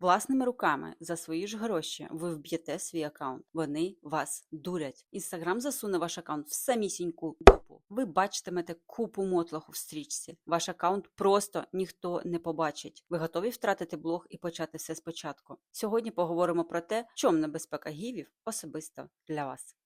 Власними руками за свої ж гроші ви вб'єте свій аккаунт. Вони вас дурять. Інстаграм засуне ваш аккаунт в самісіньку дупу. Ви бачитимете купу мотлоху в стрічці. Ваш аккаунт просто ніхто не побачить. Ви готові втратити блог і почати все спочатку. Сьогодні поговоримо про те, чому небезпека гівів особисто для вас.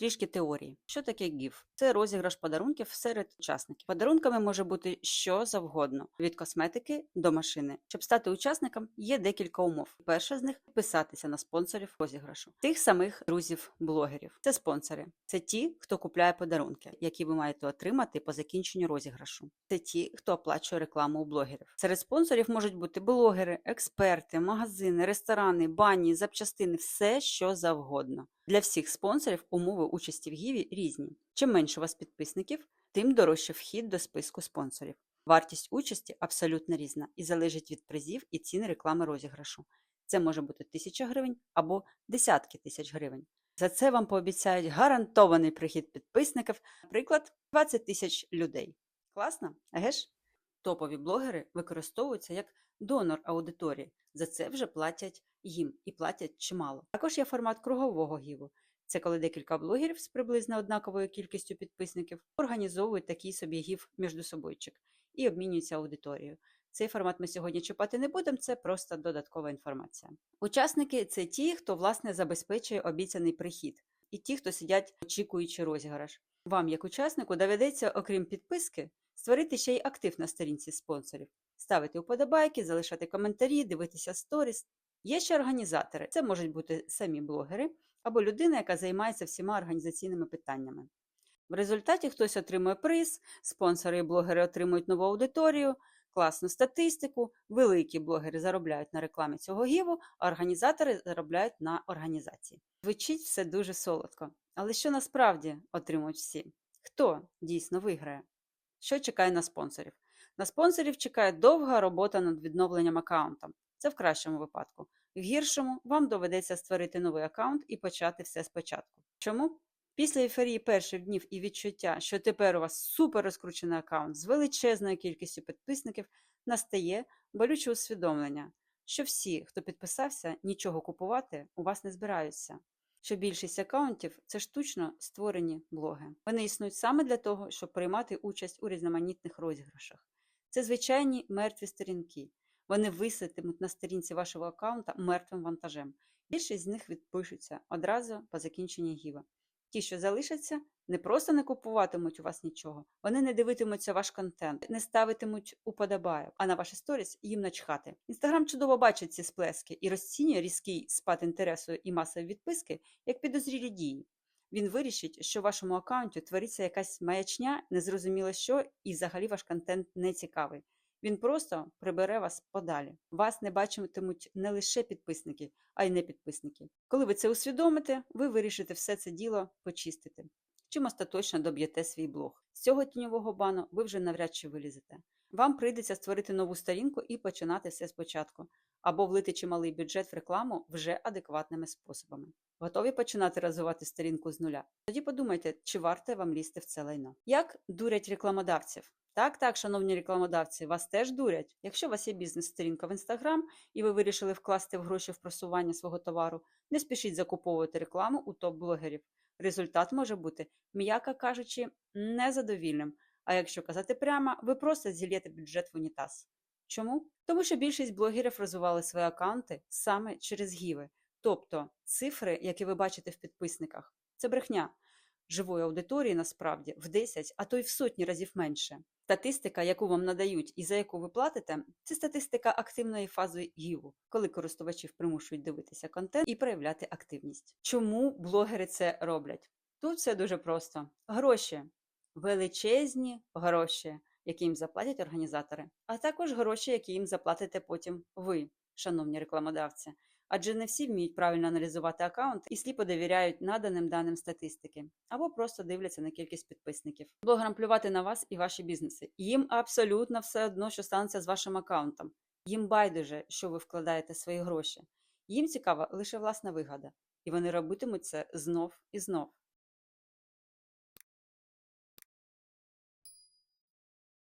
Трішки теорії. Що таке гіф? Це розіграш подарунків серед учасників. Подарунками може бути що завгодно: від косметики до машини. Щоб стати учасником, є декілька умов. Перша з них підписатися на спонсорів розіграшу. Тих самих друзів-блогерів. Це спонсори. Це ті, хто купляє подарунки, які ви маєте отримати по закінченню розіграшу. Це ті, хто оплачує рекламу у блогерів. Серед спонсорів можуть бути блогери, експерти, магазини, ресторани, бані, запчастини, все що завгодно. Для всіх спонсорів умови участі в Гіві різні. Чим менше у вас підписників, тим дорожче вхід до списку спонсорів. Вартість участі абсолютно різна і залежить від призів і цін реклами розіграшу. Це може бути тисяча гривень або десятки тисяч гривень. За це вам пообіцяють гарантований прихід підписників, наприклад, 20 тисяч людей. Класно? Еге ж? Топові блогери використовуються як донор аудиторії. За це вже платять їм і платять чимало. Також є формат кругового гіву. Це коли декілька блогерів з приблизно однаковою кількістю підписників організовують такий собі гів між собойчик і обмінюються аудиторією. Цей формат ми сьогодні чіпати не будемо, це просто додаткова інформація. Учасники це ті, хто власне забезпечує обіцяний прихід, і ті, хто сидять, очікуючи розіграш. Вам, як учаснику, доведеться, окрім підписки, створити ще й актив на сторінці спонсорів, ставити вподобайки, залишати коментарі, дивитися сторіс. Є ще організатори, це можуть бути самі блогери або людина, яка займається всіма організаційними питаннями. В результаті хтось отримує приз, спонсори і блогери отримують нову аудиторію, класну статистику, великі блогери заробляють на рекламі цього гіву, а організатори заробляють на організації. Звучить все дуже солодко. Але що насправді отримують всі? Хто дійсно виграє? Що чекає на спонсорів? На спонсорів чекає довга робота над відновленням аккаунта. Це в кращому випадку. В гіршому вам доведеться створити новий аккаунт і почати все спочатку. Чому? Після ейфорії перших днів і відчуття, що тепер у вас супер розкручений аккаунт з величезною кількістю підписників, настає болюче усвідомлення, що всі, хто підписався, нічого купувати у вас не збираються. Що більшість аккаунтів це штучно створені блоги. Вони існують саме для того, щоб приймати участь у різноманітних розіграшах. Це звичайні мертві сторінки. Вони виситимуть на сторінці вашого аккаунта мертвим вантажем. Більшість з них відпишуться одразу по закінченні гіва. Ті, що залишаться, не просто не купуватимуть у вас нічого, вони не дивитимуться ваш контент, не ставитимуть уподобайок, а на ваші сторіс їм начхати. Інстаграм чудово бачить ці сплески і розцінює різкий спад інтересу і масові відписки як підозрілі дії. Він вирішить, що в вашому аккаунті твориться якась маячня, незрозуміло що, і взагалі ваш контент не цікавий. Він просто прибере вас подалі. Вас не бачитимуть не лише підписники, а й не підписники. Коли ви це усвідомите, ви вирішите все це діло почистити. Чим остаточно доб'єте свій блог. З цього тіньового бану ви вже навряд чи вилізете. Вам прийдеться створити нову сторінку і починати все спочатку, або влити чималий бюджет в рекламу вже адекватними способами. Готові починати розвивати сторінку з нуля? Тоді подумайте, чи варте вам лізти в це лайно. Як дурять рекламодавців? Так, так, шановні рекламодавці, вас теж дурять. Якщо у вас є бізнес-сторінка в Інстаграм і ви вирішили вкласти в гроші в просування свого товару, не спішіть закуповувати рекламу у топ-блогерів. Результат може бути, м'яко кажучи, незадовільним. А якщо казати прямо, ви просто зільєте бюджет в унітаз. Чому? Тому що більшість блогерів розвивали свої аккаунти саме через гіви. Тобто цифри, які ви бачите в підписниках, це брехня. Живої аудиторії насправді в 10, а то й в сотні разів менше. Статистика, яку вам надають і за яку ви платите, це статистика активної фази гіву, коли користувачів примушують дивитися контент і проявляти активність. Чому блогери це роблять? Тут все дуже просто: гроші, величезні гроші, які їм заплатять організатори, а також гроші, які їм заплатите потім ви, шановні рекламодавці. Адже не всі вміють правильно аналізувати аккаунт і сліпо довіряють наданим даним статистики, або просто дивляться на кількість підписників. Блогерам плювати на вас і ваші бізнеси. Їм абсолютно все одно, що станеться з вашим аккаунтом. Їм байдуже, що ви вкладаєте свої гроші. Їм цікава лише власна вигода, і вони робитимуть це знов і знов.